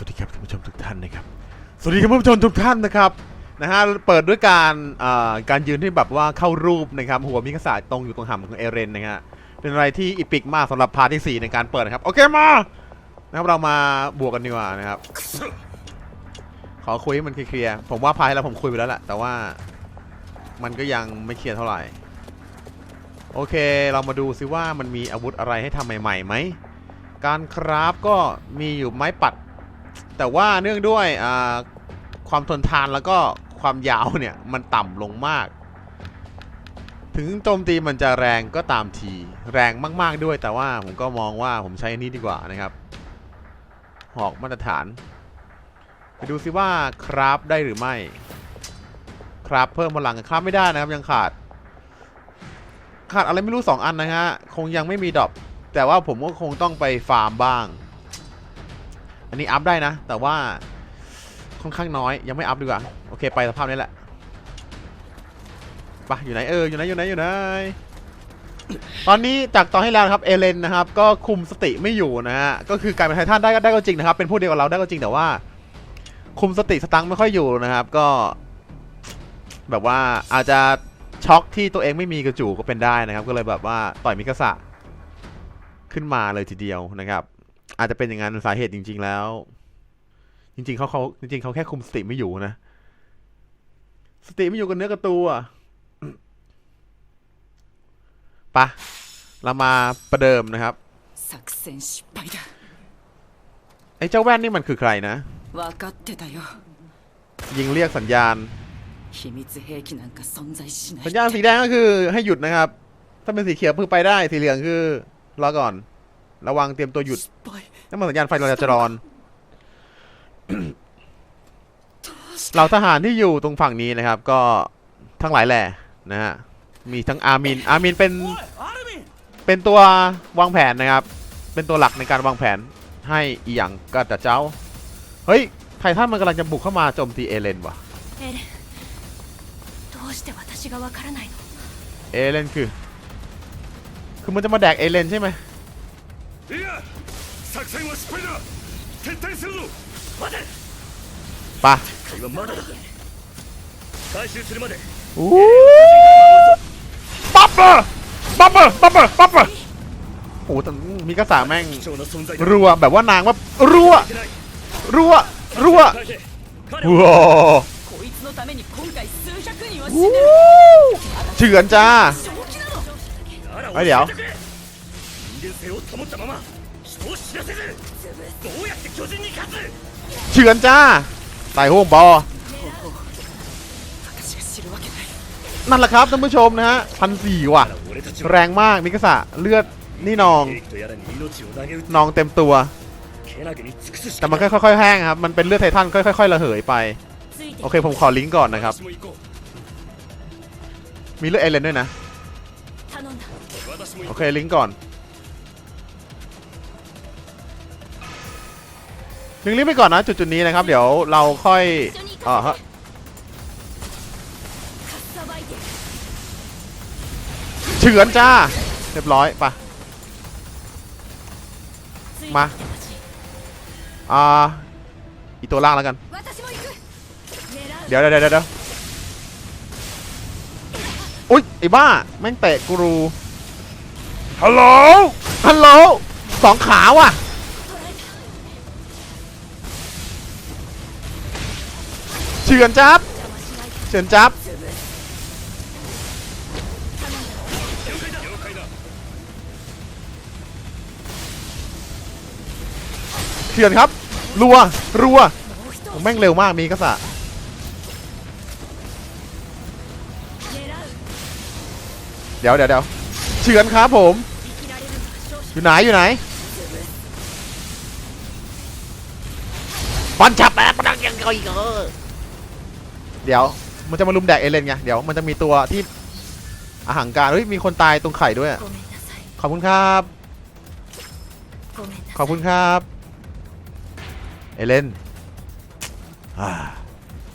สวัสดีครับท่านผู้ชมทุกท่านนะครับ สวัสดีครับท่านผู้ชมทุกท่านนะครับนะฮะเปิดด้วยการอ่าการยืนที่แบบว่าเข้ารูปนะครับหัวมิกษาตรงอยู่ตรงหำของเอเรนนะฮะเป็นอะไรที่อีพิกมากสำหรับพาร์ทที่ 4 ในการเปิดนะครับ โอเคมานะครับเรามาบวกกันดีกว่านะครับ ขอคุยให้มันเคลียร์ผมว่าพาร์ทแล้วผมคุยไปแล้วแหละแต่ว่ามันก็ยังไม่เคลียร์เท่าไหร่ โอเคเรามาดูซิว่ามันมีอาวุธอะไรให้ทำใหม่ๆไหมการคราฟก็มีอยู่ไม้ปัด แต่ว่าเนื่องด้วยความทนทานแล้วก็ความยาวเนี่ย มันต่ำลงมาก ถึงโจมตีมันจะแรงก็ตามที แรงมาก ๆด้วย แต่ว่าผมก็มองว่าผมใช้อันนี้ดีกว่านะครับ หอกมาตรฐาน ไปดูซิว่าคราฟได้หรือไม่ คราฟเพิ่มพลังคราฟไม่ได้นะครับยังขาด ขาดอะไรไม่รู้สองอันนะฮะ คงยังไม่มีดรอปแต่ว่าผมก็คงต้องไปฟาร์มบ้าง อันนี้อัพได้นะ แต่ว่าค่อนข้างน้อยยังไม่อัพดีกว่า โอเคไปสภาพนี้แหละไปะอยู่ไหนเอออยู่ไหนอยู่ไหนอยู่ไหนตอนนี้จากตอนให้แล้วนะครับเอเลนนะครับก็คุมสติไม่อยู่นะฮะก็คือกลายเป็นไททันได้ก็ได้ก็จริงนะครับ เป็นผู้เดียวกับเราได้ก็จริงแต่ว่า คุมสติสตังค์ไม่ค่อยอยู่นะครับ ก็ แบบว่าอาจจะช็อกที่ตัวเองไม่มีกระจูก็เป็นได้นะครับ ก็เลยแบบว่าต่อยมิกาสะขึ้นมาเลยทีเดียวนะครับ อาจจะเป็นอย่างนั้นสาเหตุจริง ๆ แล้ว จริง ๆเขาเขาจริง ๆเขาแค่คุมสติไม่อยู่นะสติไม่อยู่กับเนื้อกับตัวปะเรามาประเดิมนะครับไอ้เจ้าแว่นนี่มันคือใครนะยิงเรียกสัญญาณ สัญญาณสีแดงก็คือให้หยุดนะครับ ถ้าเป็นสีเขียวเพิ่งไปได้ สีเหลืองคือรอก่อน ระวังเตรียมตัวหยุดนั่นมันสัญญาณไฟจราจรเหล่าทหารที่อยู่ตรงฝั่งนี้นะครับ ก็ทั้งหลายแหล่นะฮะมีทั้งอามินอามินเป็นเป็นตัววางแผนนะครับ เป็นตัวหลักในการวางแผนให้อีหยังก็จเจ้า เฮ้ยไททันมันกำลังจะบุกเข้ามาโจมตีเอเลนว่ะเอเลนคือ คือมันจะมาแดกเอเลนใช่ไหม いや作戦は失敗だ撤退するぞ待て ปะ 会はまだだ回収するまで อู้ปั๊บเบอร์ปั๊บเบอร์ปั๊บเบอร์ปั๊บเบอร์โอ้โหแต่มีกระสาแม่ง 貴重な存在だ รัวแบบว่านางว่ารัว いけない รัว รัว 大変彼 ว้า は ว こいつのために今回数百人は死 วู้ んでる เฉือนจ้า 正気なのならあれよ教えてくれ 人間性を保ったまま人を知らせずどうやって巨人に勝つ เฉือนจ้าใส่ห้วงบอ 私が知るわけない นั่นแหละครับท่านผู้ชมนะฮะพันสี่ว่ะ 俺たち แร は งมากมิกาสะเลือดนี่นอง 兵器とやらに命を投げ打つ นองเต็มตัว けなげに尽くすし แต่ か มันค่อยๆแห้งครับ มันเป็นเลือดไททันค่อยๆระเหยไป ついて โอเคผมขอลิงก์ก่อนนะครับ 私も行こう มีเลือดเอเลนด้วยนะ 頼んだ私も โอ 行 เค こう ลิงก์ก่อน ถึงรีบไปก่อนนะจุดจุดนี้นะครับ เดี๋ยวเราค่อยอ๋อฮะเฉือนจ้า เรียบร้อยปะมา อ่า อีตัวล่างแล้วกัน เดี๋ยวเดี๋ยวเดี๋ยวอุ๊ย ไอ้บ้า แม่งเตะกรู ฮัลโหล ฮัลโหล สองขาว่ะ เฉือนจับเฉือนจับเฉือนครับ รัว รัวแม่งเร็วมากมีกษัตริย์เดี๋ยวเดี๋ยวเดี๋ยวเฉือนครับผม อยู่ไหนอยู่ไหนปันฉับแปะปันยังไงเออ เดี๋ยวมันจะมาลุมแดกเอเลนไงเดี๋ยวมันจะมีตัวที่อาหางการเฮ้ยมีคนตายตรงไข่ด้วยขอบคุณครับ ขอบคุณครับ เอเลน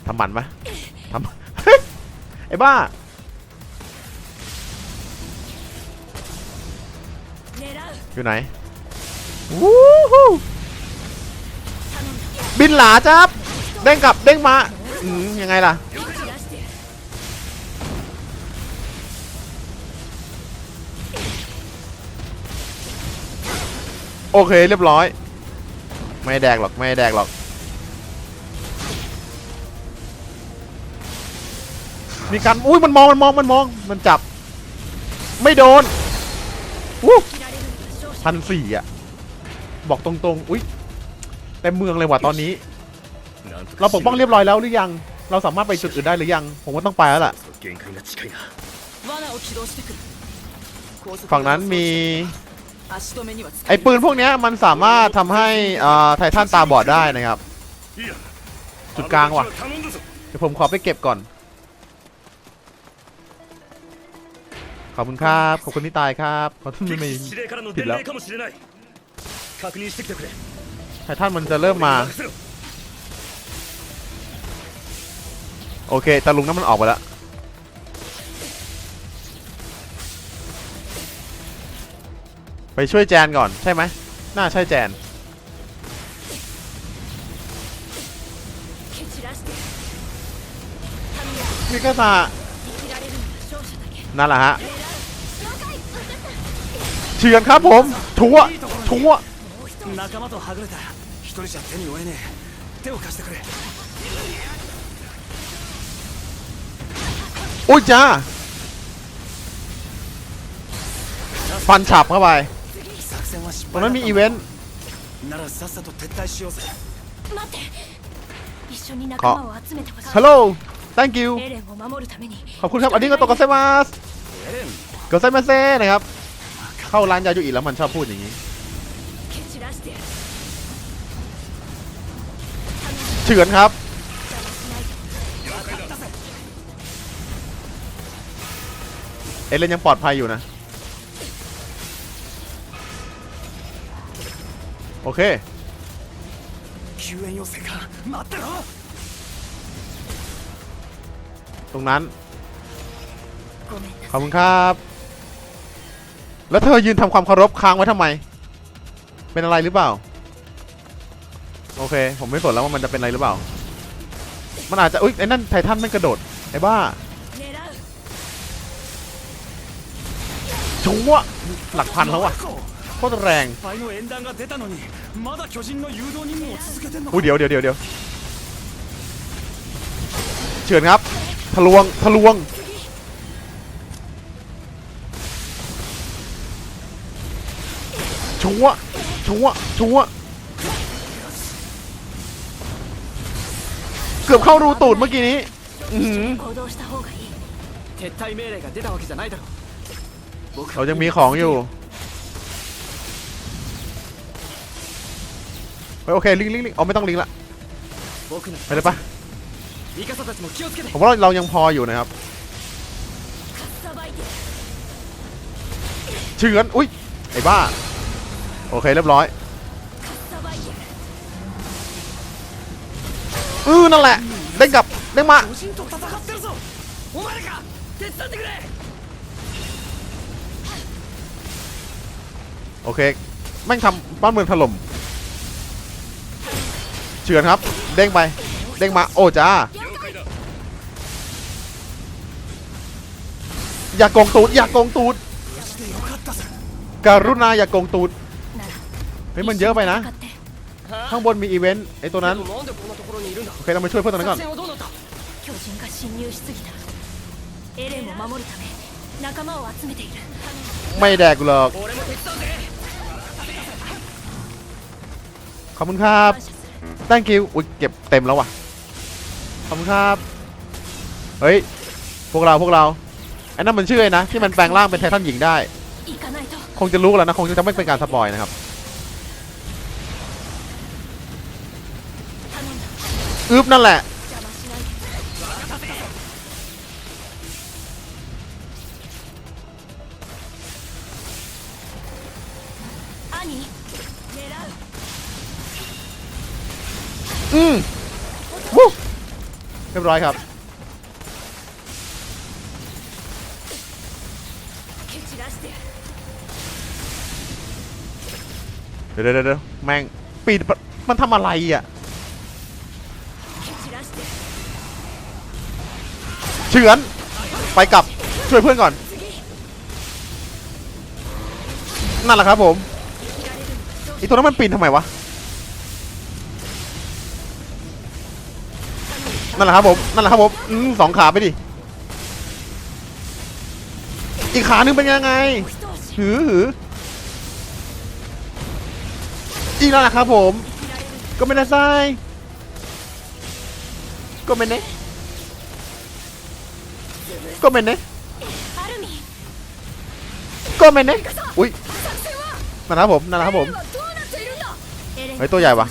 ทำหมันไหมทำไอ้บ้าอยู่ไหนวู้ฮู้บินหลาจับเด้งกลับเด้งมา ยังไงล่ะ โอเคเรียบร้อย ไม่แดกหรอก ไม่แดกหรอก มีการอุ้ยมันมองมันมองมันมอง มันจับ ไม่โดนอู้พันสี่อะ บอกตรงๆ อุ้ยแต่เมืองเลยว่ะตอนนี้ เราปกป้องเรียบร้อยแล้วหรือยัง เราสามารถไปจุดอื่นได้หรือยัง ผมว่าต้องไปแล้วล่ะ ฝั่งนั้นมีไอปืนพวกนี้มันสามารถทำให้ไททันตาบอดได้นะครับ จุดกลางว่ะ เดี๋ยวผมขอไปเก็บก่อน ขอบคุณครับ ขอบคุณที่ตายครับขอโทษไม่ผิดแล้วไททันมันจะเริ่มมา โอเคตะลุงนั้นมันออกไปแล้ว ไปช่วยแจนก่อนใช่ไหม น่าใช่แจน 蹴散らしてやる頼むよ มิกาซา 切られるのが勝者だけ นั่นแหละฮะ 了解分かった เฉือนครับผม ชัวชัว もう一仲間とはぐれた一人じゃ手に負えねえ手を貸してくれ อุ้ยจ้าฟันฉับเข้าไปตอนนั้นมีอีเวนต์ขอฮัลโหล thank you ขอบคุณครับ อันนี้ก็ตกกเซมาสก็เซมาเซ่นะครับ เข้าร้านยาอยู่อีกแล้วมันชอบพูดอย่างนี้ เฉือนครับ เอเลนยังปลอดภัยอยู่นะ โอเคตรงนั้น ขอบคุณครับ แล้วเธอยืนทำความเคารพค้างไว้ทำไม เป็นอะไรหรือเปล่า โอเค ผมไม่สนแล้วว่ามันจะเป็นอะไรหรือเปล่า มันอาจจะ อุ๊ย ไอ้นั่นไททันไม่กระโดด ไอ้บ้า รู้ะหลักพันแล้วอะโคตรแรงอุ้ยเดี๋ยวเดี๋ยวเดี๋ยวเฉือนครับ ทะลวง ทะลวง ชัว ชัว ชัว เกือบเข้ารูตูดเมื่อกี้นี้ อืม เรายังมีของอยู่เฮ้ยโอเคลิงลิงลิงเอาไม่ต้องลิงละไปเลยปะผมว่าเรายังพออยู่นะครับเฉือนอุ้ยไอ้บ้าโอเคเรียบร้อยอือนั่นแหละได้กลับได้มา โอเคแม่งทำบ้านเมืองถล่มเฉือนครับ เด้งไป เด้งมา โอ้จ้า อย่ากงตูด อย่ากงตูดการุณาอย่ากงตูด เฮ้ยมันเยอะไปนะ ข้างบนมีอีเวนต์ไอ้ตัวนั้น โอเคเรามาช่วยเพื่อนตรงนั้นก่อนไม่แดกหรอก ขอบคุณครับ thank you อุ้ยเก็บเต็มแล้วว่ะ ขอบคุณครับ เฮ้ย พวกเราพวกเราไอ้นั่นมันชื่อไอ้นะที่มันแปลงร่างเป็นไททันหญิงได้ คงจะรู้แล้วนะ คงจะไม่เป็นการสปอยนะครับ อึ๊บนั่นแหละ อืมวู้เรียบร้อยครับ เดี๋ยวเดี๋ยแม่งปีดมันทำอะไรอะ เฉือน ไปกลับ ช่วยเพื่อนก่อน นั่นแหละครับผมอีตัวนั้นมันปีนทำไมวะ นั่นแหละครับผมนั่นแหละครับผมอืมสองขาไปดิอีกขาหนึ่งเป็นยังไงหือหืออีกแล้วล่ะครับผม ก็ไม่ได้ไซก็ไม่เนะก็ไม่เนะก็ไม่เนะอุ้ยนั่นแหละครับผมนั่นแหละครับผมเฮ้ยตัวใหญ่ปะ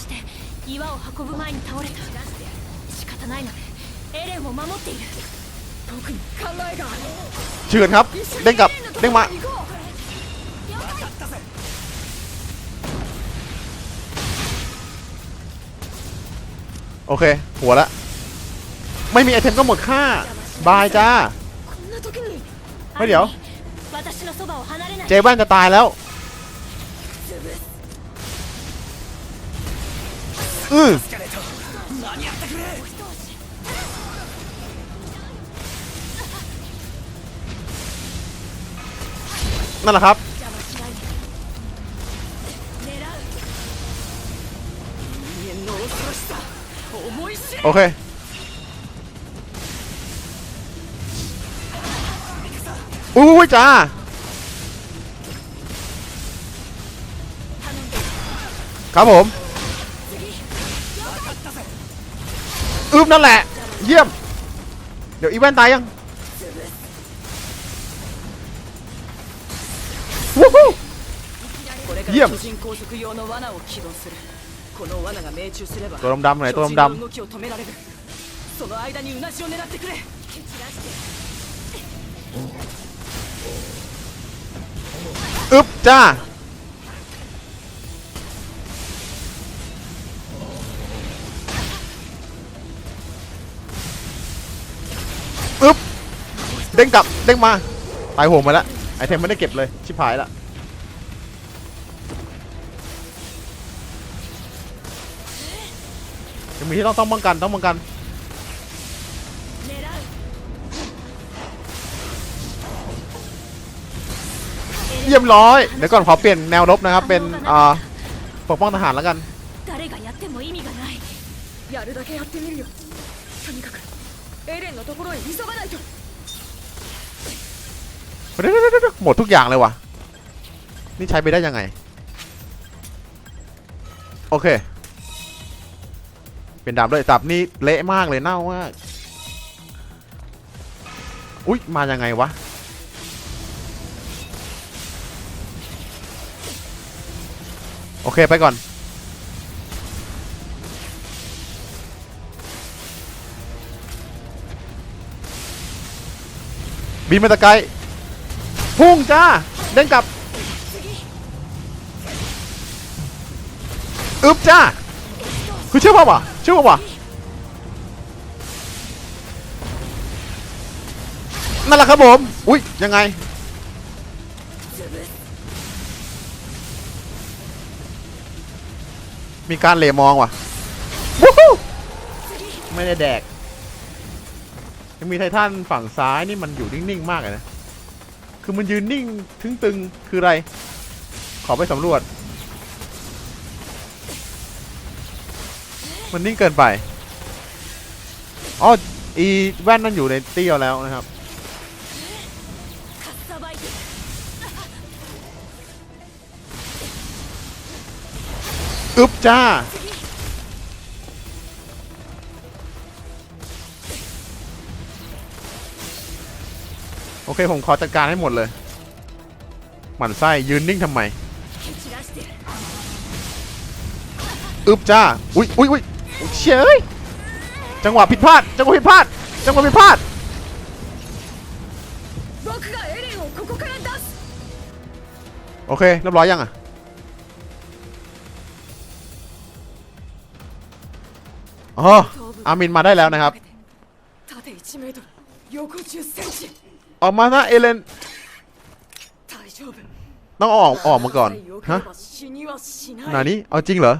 方ないのでエレンを守っている特に考えがある เฉือนครับ เด้งกลับ เด้งมา 行こう โอเค หัวละ ไม่มีไอเทมก็หมดค่า บายจ้า こんな時にเฮ้ยเดี๋ยว 私のそばを離れない เจแว่นจะตายแล้ว อือ スカレット นั่นแหละครับ โอเคอู้ยจ้าครับผมอึ้มนั่นแหละ เยี่ยม เดี๋ยวอีเวนต์ตายยัง เยี่ยมตัวดำๆหน่อยตัวดำๆอึบจ้าอึบเด้งกลับเด้งมาตายโหมมาแล้ว เทมไม่ได้เก็บเลย ชิบหายละยังมีที่ต้องต้องป้องกันต้องป้องกัน 狙う เยี่ยมร้อย เดี๋ยวก่อนขอเปลี่ยนแนวรบนะครับ เป็นอ่าปกป้องทหารแล้วกัน 誰がやっても意味がないやるだけやってみるよとにかくエレンのところへ急がないと เดี๋ยวหมดทุกอย่างเลยวะนี่ใช้ไปได้ยังไง โอเค เป็นดาบด้วยดาบนี่เละมากเลยเน่ามากอุ๊ย มายังไงวะ โอเค ไปก่อนบินมาตะไกล พุ่งจ้าเด้งกลับอึบจ้าคือเชื่อป่าวะเชื่อป่าวะนั่นแหละครับผม อุ๊ยยังไง มีการเหลมองว่ะวู้ฮู้ไม่ได้แดก ยังมีไททันฝั่งซ้ายนี่มันอยู่นิ่ง ๆ มากเลยนะ คือมันยืนนิ่งทึงตึงคืออะไร ขอไปสำรวจ มันนิ่งเกินไปอ๋ออีแว่นนั่นอยู่ในเตี้ยวแล้วนะครับ อึ๊บจ้า โอเคผมขอจัดการให้หมดเลย หมั่นไส้ยืนนิ่งทำไมอึบจ้า อุ้ยอุ้ยอุ้ยเฉยจังหวะผิดพลาด จังหวะผิดพลาด จังหวะผิดพลาด โอเคเรียบร้อยยังอะ อ๋อ อามินมาได้แล้วนะครับ ออกมานะเอเลนต้องออกออกมาก่อนฮะนานี้เอาจริงเหรอ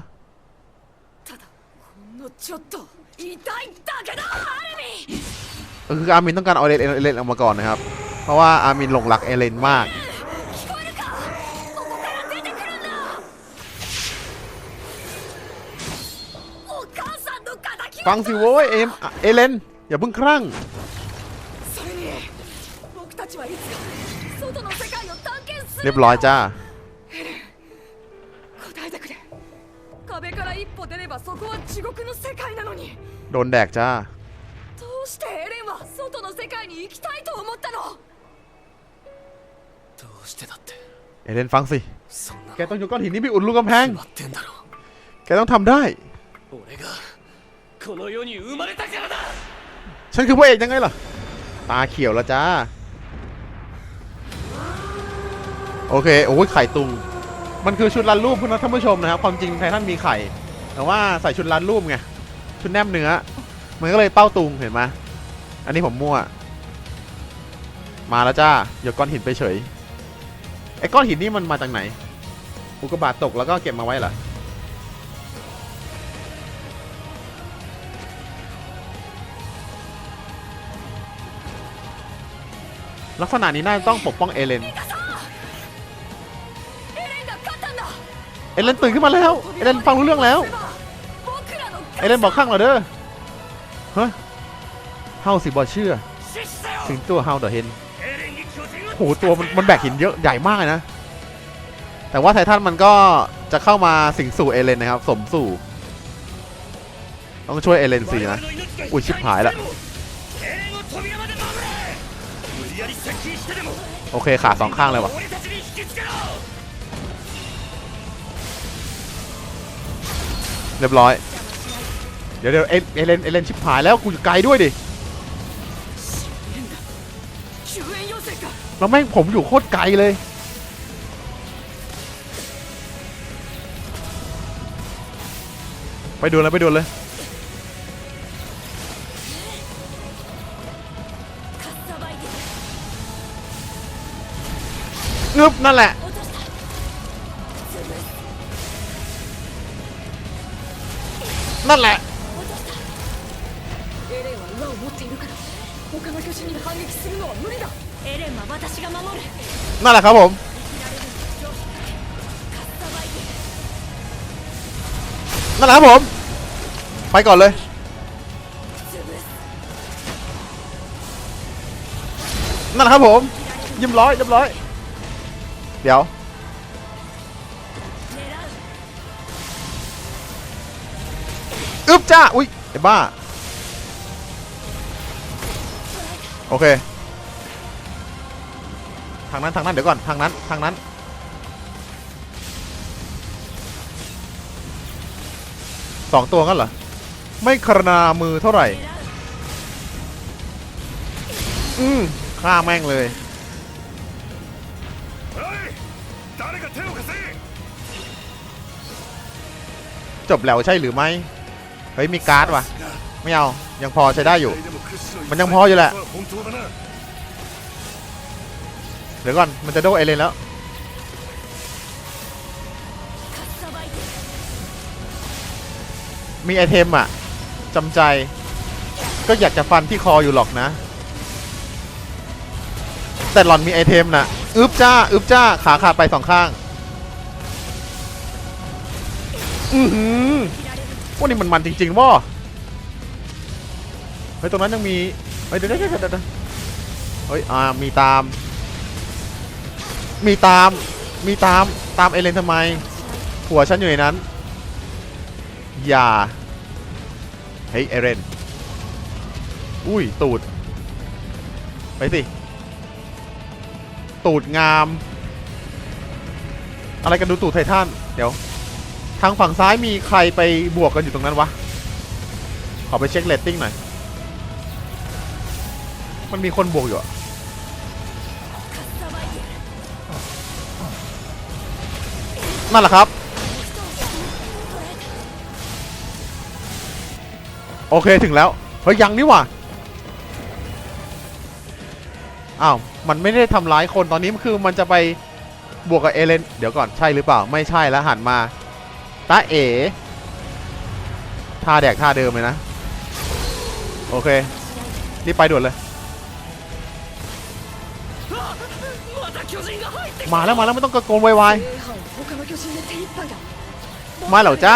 คืออามินต้องการเอาเลนเอเลนออกมาก่อนนะครับ เพราะว่าอามินหลงรักเอเลนมากฟังสิโว้ยเอมเอเลนอย่าเพิ่งครั่ง เรียบร้อยจ้าโดนแดกจ้าเอเลนฟังสิ แกต้องโยนก้อนหินนี้ไปอุดรูกำแพง แกต้องทำได้ ฉันคือพระเอกยังไงล่ะ ตาเขียวแล้วจ้า โอเคโอ้ยไข่ตุง มันคือชุดรันรูปคุณท่านผู้ชมนะครับ ความจริงไททันมีไข่ แต่ว่าใส่ชุดรันรูปไง ชุดแนบเนื้อ มันก็เลยเป้าตุงเห็นไหมอันนี้ผมมั่ว มาแล้วจ้าหยกก้อนหินไปเฉย ไอ้ก้อนหินนี่มันมาจากไหน อุกกาบาตตกแล้วก็เก็บมาไว้เหรอ ลักษณะนี้น่าจะต้องปกป้องเอเลน เอเลนตื่นขึ้นมาแล้ว เอเลนฟังรู้เรื่องแล้ว เอเลนบอกข้างเราเด้อเฮ้ยเฮาสิบอเชื่อ ถึงตัวเฮาเดอะเฮนโหตัวมันมันแบกหินเยอะใหญ่มากนะ แต่ว่าไททันมันก็จะเข้ามาสิงสู่เอเลนนะครับ สมสู่ ต้องช่วยเอเลนสินะ อุ้ยชิบหายละโอเคขาสองข้างเลยวะ เรียบร้อย เดี๋ยวเดี๋ยวเอเอลนเอเลนชิบหายแล้วกูอยู่ไกลด้วยดิเราแม่งผมอยู่โคตรไกลเลยไปดูเลยไปดูเลยงึบนั่นแหละ นั่นแหละนั่นแหละครับผมนั่นแหละครับผม ไปก่อนเลย นั่นแหละครับผมยิ้มร้อยยิ้มร้อย เดี๋ยว อึ๊บจ้า อุ้ยไอ้บ้า โอเค ทางนั้นทางนั้นเดี๋ยวก่อน ทางนั้นทางนั้นสองตัวกันเหรอ ไม่ครนามือเท่าไหร่ อืมฆ่าแม่งเลย จบแล้วใช่หรือไม่ เฮ้ยมีการ์ดวะไม่เอายังพอใช้ได้อยู่ มันยังพออยู่แหละเดี๋ยวก่อนมันจะโดเอเลนแล้วมีไอเทมอะจำใจ ก็อยากจะฟันที่คออยู่หรอกนะ แต่หล่อนมีไอเทมนะอึบจ้าอึบจ้าขาขาดไปสองข้าง อือหือ พวกนี้มันมันจริงๆว่ะเฮ้ยตรงนั้นยังมีเฮ้ยเดี๋ยวเดี๋ยวเดี๋ยวเดี๋ยวเฮ้ยอ่ามีตาม มีตามมีตามตามเอเลนทำไมผัวฉันอยู่ในนั้น อย่าเฮ้ยเอเรนอุ้ยตูด ไปสิ ตูดงาม อะไรกันดูตูดไททันเดี๋ยว ทางฝั่งซ้ายมีใครไปบวกกันอยู่ตรงนั้นวะ ขอไปเช็คเลตติ้งหน่อย มันมีคนบวกอยู่อะนั่นแหละครับ โอเคถึงแล้ว เฮ้ย ยังนี่หว่า อ้าว มันไม่ได้ทำร้ายคนตอนนี้คือมันจะไปบวกกับเอเลน เดี๋ยวก่อนใช่หรือเปล่า ไม่ใช่แล้วหันมา ตาเอท่าแดกท่าเดิมเลยนะ โอเค รีบไปด่วนเลย มาแล้วมาแล้วไม่ต้องกระโกนวายวมาเหล่าจ้า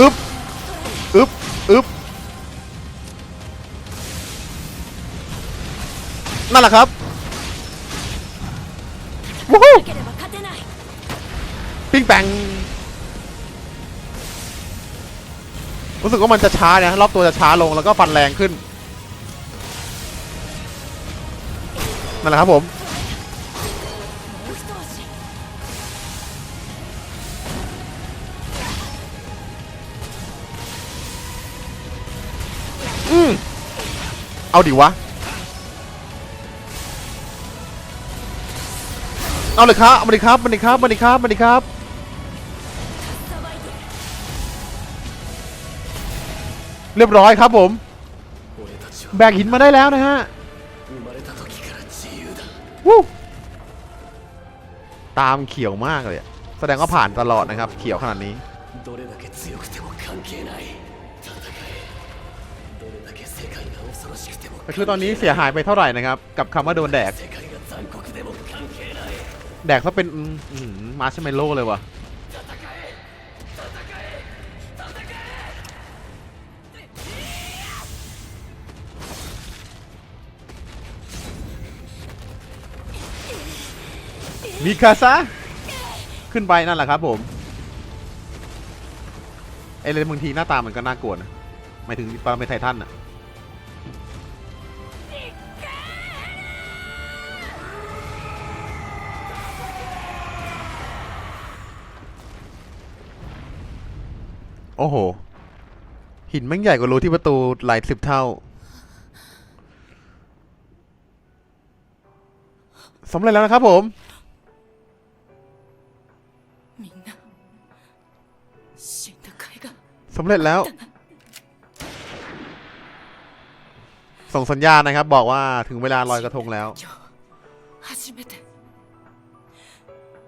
อึ๊บอึ๊บอึ๊บ นั่นแหละครับวู้ฮู้ปิ้งแปงรู้สึกว่ามันจะช้าเนี่ยรอบตัวจะช้าลงแล้วก็ฟันแรงขึ้นนั่นแหละครับผมอืมเอาดิวะ เอาเลยครับมาดิครับมาดิครับมาดิครับมาดิครับเรียบร้อยครับผม แบกหินมาได้แล้วนะฮะวู้ตามเขียวมากเลย แสดงว่าผ่านตลอดนะครับ เขียวขนาดนี้ คือตอนนี้เสียหายไปเท่าไหร่นะครับ กับคำว่าโดนแดก แดกเขาเป็นมาชเมลโล่เลยวะมีคาซาขึ้นไปนั่นแหละครับผมไอเลนบางทีหน้าตามันก็น่ากลัวนะหมายถึงปรเมไททันอะ โอ้โห หินแม่งใหญ่กว่ารูที่ประตูหลายสิบเท่าสำเร็จแล้วนะครับผม みんな死んだ甲斐が สำเร็จแล้ว ส่งสัญญาณนะครับ บอกว่าถึงเวลาลอยกระทงแล้ว 今日初めて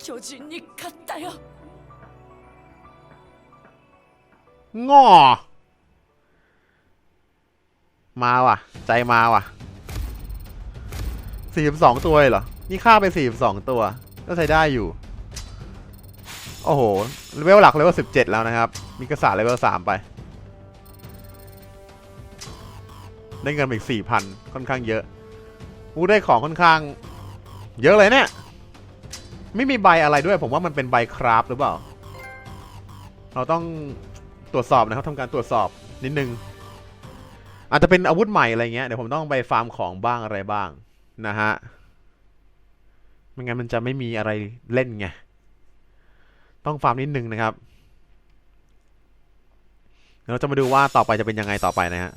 巨人に勝ったよ ง่อ มาว่ะ ใจมาว่ะสี่สิบสองตัวเหรอ นี่ฆ่าไปสี่สิบสองตัว ก็ใช้ได้อยู่ โอ้โห เลเวลหลักเลเวลสิบเจ็ดแล้วนะครับ มีกระสาเลเวลสามไป ได้เงินอีกสี่พันค่อนข้างเยอะอู้ได้ของค่อนข้าง เยอะเลยเนี่ย ไม่มีใบอะไรด้วย ผมว่ามันเป็นใบคราฟหรือเปล่า เราต้อง ตรวจสอบนะครับทำการตรวจสอบนิดนึง อาจจะเป็นอาวุธใหม่อะไรเงี้ยเดี๋ยวผมต้องไปฟาร์มของบ้างอะไรบ้างนะฮะไม่งั้นมันจะไม่มีอะไรเล่นไงต้องฟาร์มนิดนึงนะครับเดี๋ยวเราจะมาดูว่าต่อไปจะเป็นยังไงต่อไปนะฮะ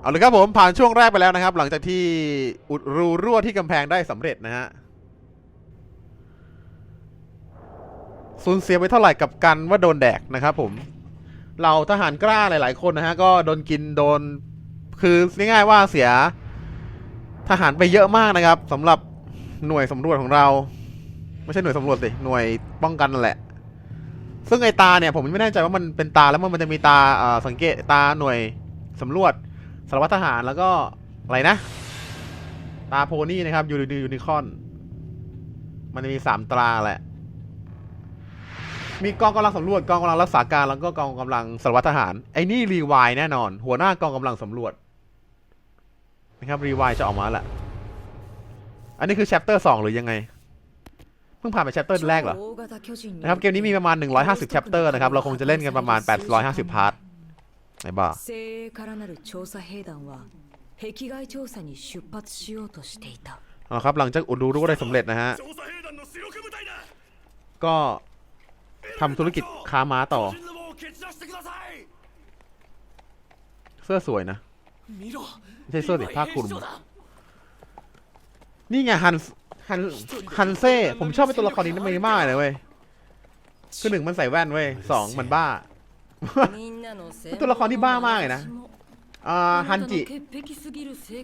เอาเลยครับผมผ่านช่วงแรกไปแล้วนะครับ หลังจากที่อุดรูรั่วที่กำแพงได้สำเร็จนะฮะ สูญเสียไปเท่าไหร่กับกันว่าโดนแดกนะครับผมเราทหารกล้าหลาย ๆ คนนะฮะ ก็โดนกินโดน คือง่ายๆว่าเสียทหารไปเยอะมากนะครับสำหรับหน่วยสำรวจของเรา ไม่ใช่หน่วยสำรวจสิหน่วยป้องกันนั่นแหละ ซึ่งไอตาเนี่ยผมไม่แน่ใจว่ามันเป็นตาแล้วมันจะมีตาสังเกตตาหน่วยสำรวจสารวัตรทหารแล้วก็อะไรนะ ตาโพนี่นะครับยูนิยูนิคอน มันจะมีสามตาแหละ มีกองกำลังสำรวจกองกำลังรักษาการแล้วก็กองกำลังสารวัตรทหารไอ้นี่รีวายแน่นอน หัวหน้ากองกำลังสำรวจนะครับรีวายจะออกมาแหละอันนี้คือแชปเตอร์สองหรือยังไง เพิ่งผ่านไปแชปเตอร์แรกเหรอนะครับเกมนี้มีประมาณ 150แชปเตอร์นะครับเราคงจะเล่นกันประมาณ 850 พาร์ทไหนบ้าเอาครับหลังจากอุดรู้รู้ได้สำเร็จนะฮะก็ ทำธุรกิจค้าม้าต่อ เสื้อสวยนะไม่ใช่เสื้อสิผ้าคลุม นี่ไงฮันฮันฮันเซ่ผมชอบเป็นตัวละครนี้นะไม่มากเลยเว้ยคือหนึ่งมันใส่แว่นเว้ยสองมันบ้าเป็นตัวละครที่บ้ามากเลยนะฮันจิ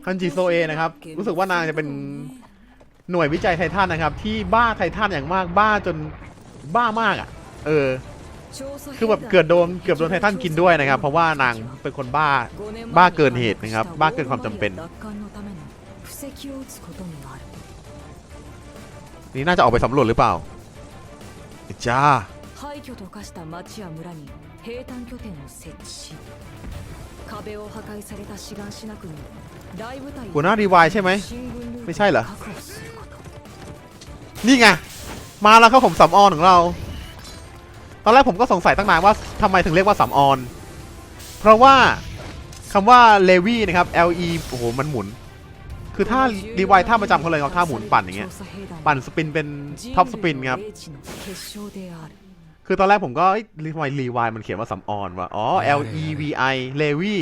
ฮันจิโซเอนะครับ รู้สึกว่านางจะเป็นหน่วยวิจัยไททันนะครับ ที่บ้าไททันอย่างมากบ้าจนบ้ามากอะ เออ คือแบบเกือบโดนเกือบโดนไททันกินด้วยนะครับ เพราะว่านางเป็นคนบ้า บ้าเกินเหตุนะครับ บ้าเกินความจำเป็น 布石を打つことになる นี่น่าจะออกไปสำรวจหรือเปล่าจ้า 廃墟と化した町や村に兵站拠点を設置し壁を破壊された志願しなくに大部隊を หัวหน้ารีวายใช่ไหม 進軍ルートを ไม่ใช่เหรอ 確保すること นี่ไง มาแล้วครับผมสำออนของเรา ตอนแรกผมก็สงสัยตั้งนานว่าทำไมถึงเรียกว่าสามออน เพราะว่าคำว่าเลวีนะครับ L E โอ้โห มันหมุน คือถ้ารีไวท่าประจำเขาเลยเขาท่าหมุนปั่นอย่างเงี้ย ปั่นสปินเป็นท็อปสปินครับ คือตอนแรกผมก็รีไวรีไวมันเขียนว่าสามออนว่า อ๋อ L E V I เลวี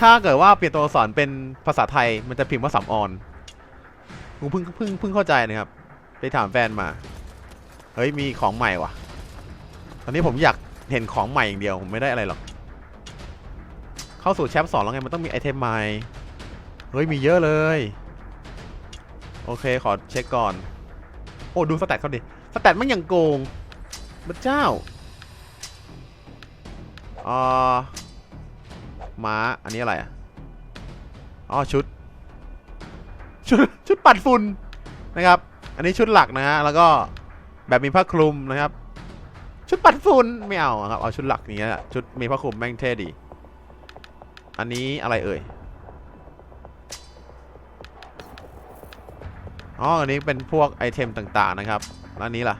ถ้าเกิดว่าเปลี่ยนตัวอักษรเป็นภาษาไทยมันจะพิมพ์ว่าสามออนผมเพิ่งเพิ่งเพิ่งเข้าใจนะครับ ไปถามแฟนมา เฮ้ย มีของใหม่ว่ะ ตอนนี้ผมอยากเห็นของใหม่อย่างเดียว ผมไม่ได้อะไรหรอก เข้าสู่แชปสองแล้วไง มันต้องมีไอเทมใหม่ เฮ้ย มีเยอะเลย โอเค ขอเช็คก่อน โอ้ ดูสแตทเขาดิ สแตทมันยังโกงพระเจ้าอ่าม้า อันนี้อะไรอะอ๋อชุด ชุด ชุดปัดฝุ่นนะครับ อันนี้ชุดหลักนะฮะ แล้วก็แบบมีผ้าคลุมนะครับ ชุดปัดฝุ่นไม่เอาครับ เอาชุดหลักนี้แหละชุดมีผ้าคลุมแม่งเท่ดี อันนี้อะไรเอ่ย อ๋อ อันนี้เป็นพวกไอเทมต่างๆนะครับแล้วอันนี้ล่ะ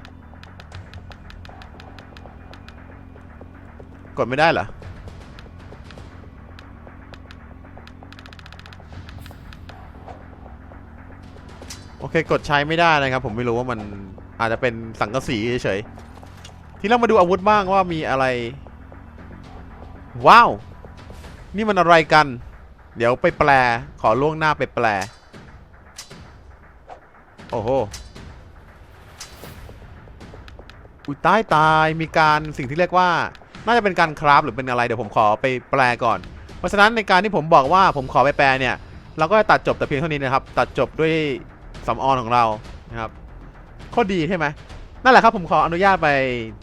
กดไม่ได้เหรอ โอเค กดใช้ไม่ได้นะครับ ผมไม่รู้ว่ามันอาจจะเป็นสังกะสีเฉยๆ ที่เรามาดูอาวุธบ้างว่ามีอะไร ว้าว นี่มันอะไรกัน เดี๋ยวไปแปล ขอล่วงหน้าไปแปล โอ้โหอุ้ยตายตายมีการสิ่งที่เรียกว่า น่าจะเป็นการคราฟหรือเป็นอะไรเดี๋ยวผมขอไปแปลก่อน เพราะฉะนั้นในการที่ผมบอกว่าผมขอไปแปลเนี่ย เราก็จะตัดจบแต่เพียงเท่านี้นะครับ ตัดจบด้วยสำออนของเรานะครับโคตรดีใช่ไหม นั่นแหละครับผมขออนุญาตไป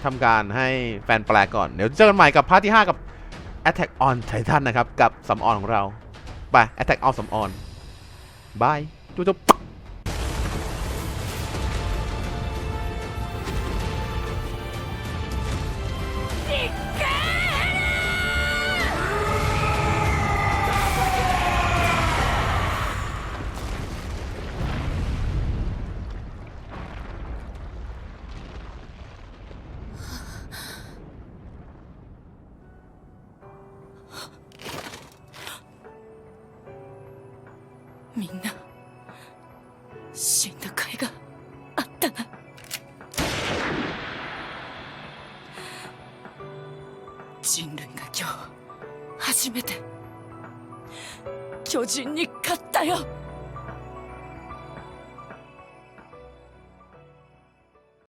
ทำการให้แฟนแปลก่อน เดี๋ยวเจอกันใหม่กับพาร์ทที่ 5 กับ Attack on Titan นะครับ กับสำออนของเรา ไป Attack on สำออนบายจุ๊บ